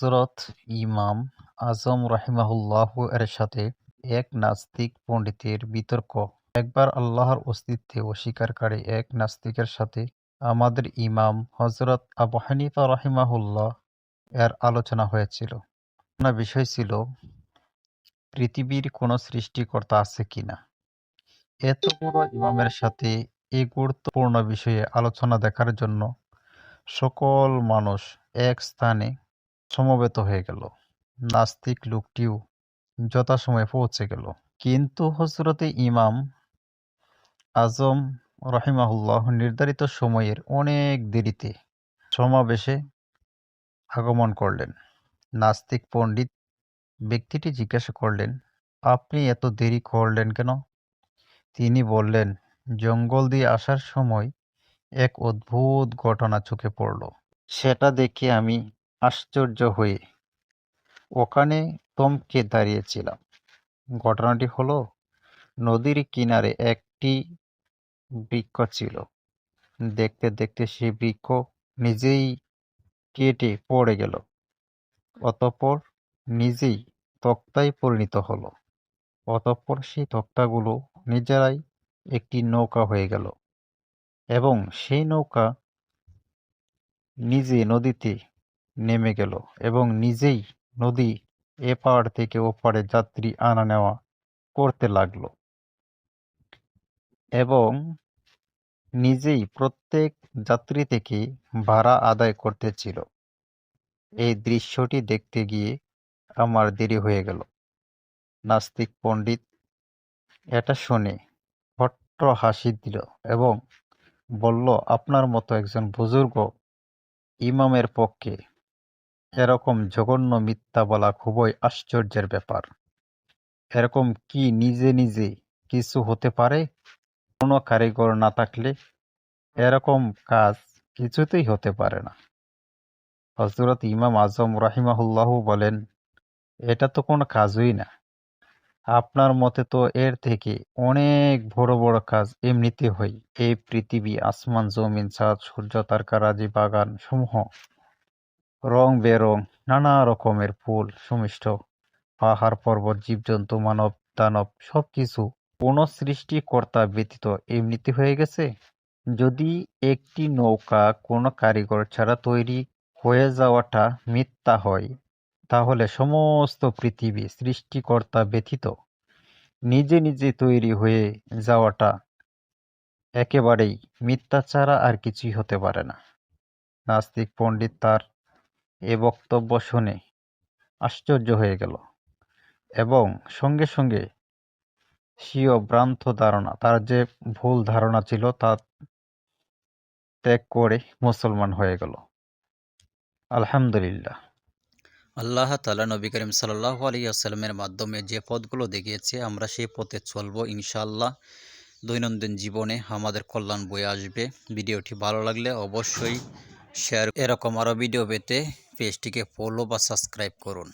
হযরত ইমাম আজম রাহিমাহুল্লাহ এর সাথে এক নাস্তিক পণ্ডিতের বিতর্ক। একবার আল্লাহর অস্তিত্বে অস্বীকারী এক নাস্তিকের সাথে আমাদের ইমাম হযরত আবু হানিফা রাহিমাহুল্লাহ এর আলোচনা হয়েছিল। আলোচনা বিষয় ছিল, পৃথিবীর কোনো সৃষ্টিকর্তা আছে কিনা এত বড় ইমামের সাথে এই গুরুত্বপূর্ণ বিষয়ে আলোচনা দেখার জন্য সকল মানুষ এক স্থানে সমবেত হয়ে গেল। নাস্তিক লোকটিও যথাসময়ে পৌঁছে গেল। কিন্তু হজরতে ইমাম আজম রহিমাহুল্লাহ নির্ধারিত সময়ের অনেক দেরিতে সমাবেশে আগমন করলেন। নাস্তিক পণ্ডিত ব্যক্তিটি জিজ্ঞাসা করলেন, আপনি এত দেরি করলেন কেন? তিনি বললেন, জঙ্গল দিয়ে আসার সময় এক অদ্ভুত ঘটনা চোখে পড়ল। সেটা দেখে আমি আশ্চর্য হয়ে ওখানে থমকে দাঁড়িয়েছিলাম। ঘটনাটি হলো, নদীর কিনারে একটি বৃক্ষ ছিল। দেখতে দেখতে সে বৃক্ষ নিজেই কেটে পড়ে গেল, অতঃপর নিজেই তক্তায় পরিণত হলো। অতঃপর সেই তক্তাগুলো নিজেরাই একটি নৌকা হয়ে গেল এবং সেই নৌকা নিজে নদীতে নেমে গেল এবং নিজেই নদী এপার থেকে ওপারে যাত্রী আনা নেওয়া করতে লাগল এবং নিজেই প্রত্যেক যাত্রী থেকে ভাড়া আদায় করতেছিল এই দৃশ্যটি দেখতে গিয়ে আমার দেরি হয়ে গেল। নাস্তিক পণ্ডিত, এটা শুনে হট্ট হাসি দিল এবং বলল, আপনার মতো একজন বুজুর্গ ইমামের পক্ষে এরকম জঘন্য মিথ্যা বলা খুবই আশ্চর্যের ব্যাপার। এরকম কি নিজে নিজে কিছু হতে পারে? কোনো কারিগর না থাকলে এরকম কাজ কিছুতেই হতে পারে না। হজরত ইমাম আজম রাহিমাহুল্লাহ বলেন, এটা তো কোনো কাজই না। আপনার মতে তো এর থেকে অনেক বড় বড় কাজ এমনিতে হয়। এই পৃথিবী, আসমান, জমিন চাঁদ সূর্য তারকারাজি বাগান সমূহ রং বেরং, নানা রকমের ফুল, সুমিষ্ট পাহাড়, পর্বত, জীবজন্তু, মানব, দানব, সবকিছু কোন সৃষ্টিকর্তা ব্যতীত এমনিতে হয়ে গেছে? যদি একটি নৌকা কোনো কারিগর ছাড়া তৈরি হয়ে যাওয়াটা মিথ্যা হয়, তাহলে সমস্ত পৃথিবী সৃষ্টিকর্তা ব্যতীত নিজে নিজে তৈরি হয়ে যাওয়াটা একেবারেই মিথ্যা ছাড়া আর কিছুই হতে পারে না। নাস্তিক পণ্ডিত তার এ বক্তব্য শুনে আশ্চর্য হয়ে গেল এবং সঙ্গে সঙ্গে স্বীয় ভ্রান্ত ধারণা, তার যে ভুল ধারণা ছিল তা ত্যাগ করে মুসলমান হয়ে গেল। আলহামদুলিল্লাহ। আল্লাহ তালা নবী করিম সাল্লাহ আলী আসসালামের মাধ্যমে যে পথগুলো দেখিয়েছে, আমরা সেই পথে চলবো ইনশাআল্লাহ। দৈনন্দিন জীবনে আমাদের কল্যাণ বয়ে আসবে। ভিডিওটি ভালো লাগলে অবশ্যই শেয়ার এরকম আরও ভিডিও পেতে পেজটিকে ফলো বা সাবস্ক্রাইব করুন।